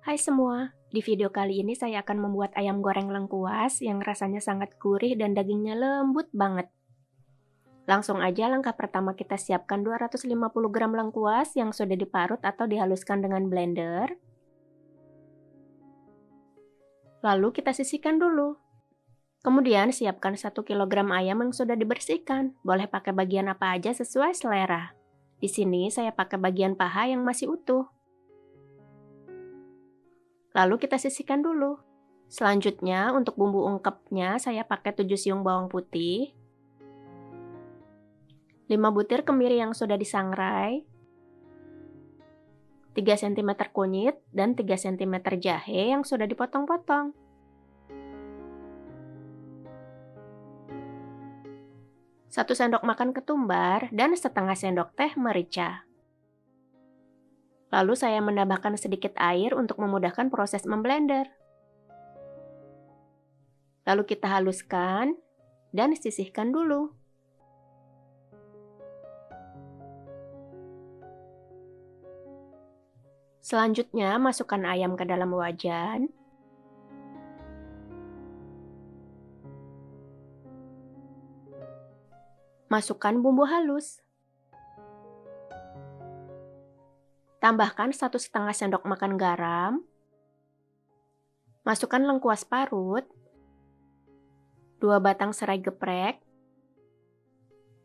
Hai semua, di video kali ini saya akan membuat ayam goreng lengkuas yang rasanya sangat gurih dan dagingnya lembut banget. Langsung aja langkah pertama kita siapkan 250 gram lengkuas yang sudah diparut atau dihaluskan dengan blender. Lalu kita sisihkan dulu. Kemudian siapkan 1 kg ayam yang sudah dibersihkan. Boleh pakai bagian apa aja sesuai selera. Di sini saya pakai bagian paha yang masih utuh. Lalu kita sisihkan dulu. Selanjutnya untuk bumbu ungkepnya saya pakai 7 siung bawang putih, 5 butir kemiri yang sudah disangrai, 3 cm kunyit, dan 3 cm jahe yang sudah dipotong-potong. Satu sendok makan ketumbar dan setengah sendok teh merica. Lalu saya menambahkan sedikit air untuk memudahkan proses memblender. Lalu kita haluskan dan sisihkan dulu. Selanjutnya, masukkan ayam ke dalam wajan. Masukkan bumbu halus. Tambahkan satu setengah sendok makan garam. Masukkan lengkuas parut. Dua batang serai geprek.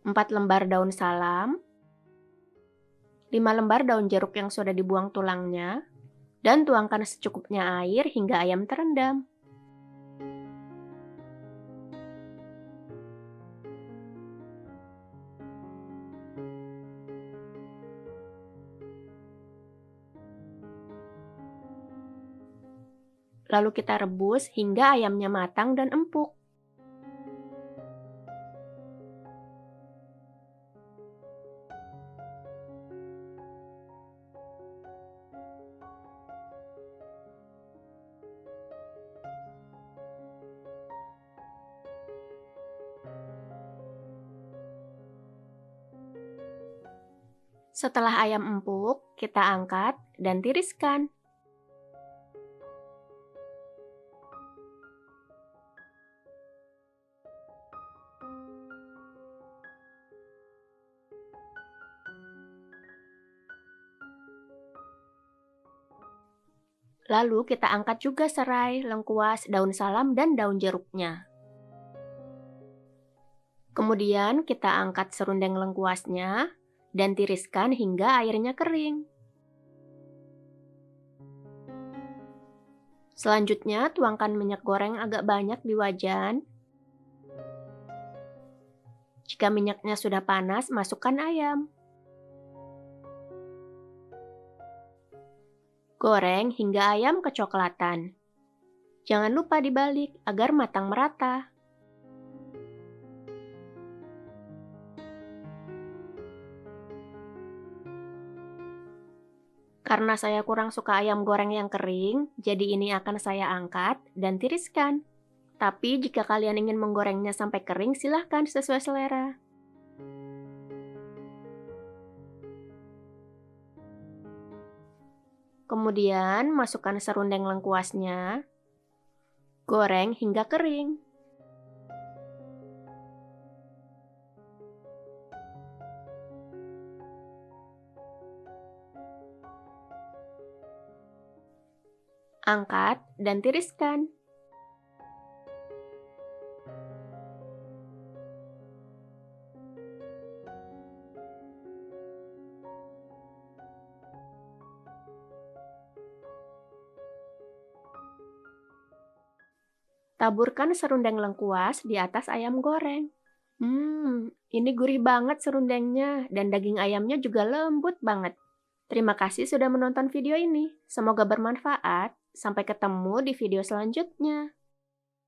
Empat lembar daun salam. Lima lembar daun jeruk yang sudah dibuang tulangnya. Dan tuangkan secukupnya air hingga ayam terendam. Lalu kita rebus hingga ayamnya matang dan empuk. Setelah ayam empuk, kita angkat dan tiriskan. Lalu kita angkat juga serai, lengkuas, daun salam, dan daun jeruknya. Kemudian kita angkat serundeng lengkuasnya dan tiriskan hingga airnya kering. Selanjutnya tuangkan minyak goreng agak banyak di wajan. Jika minyaknya sudah panas, masukkan ayam. Goreng hingga ayam kecoklatan. Jangan lupa dibalik agar matang merata. Karena saya kurang suka ayam goreng yang kering, jadi ini akan saya angkat dan tiriskan. Tapi jika kalian ingin menggorengnya sampai kering, silahkan sesuai selera. Kemudian masukkan serundeng lengkuasnya. Goreng hingga kering. Angkat dan tiriskan. Taburkan serundeng lengkuas di atas ayam goreng. Hmm, ini gurih banget serundengnya dan daging ayamnya juga lembut banget. Terima kasih sudah menonton video ini. Semoga bermanfaat. Sampai ketemu di video selanjutnya.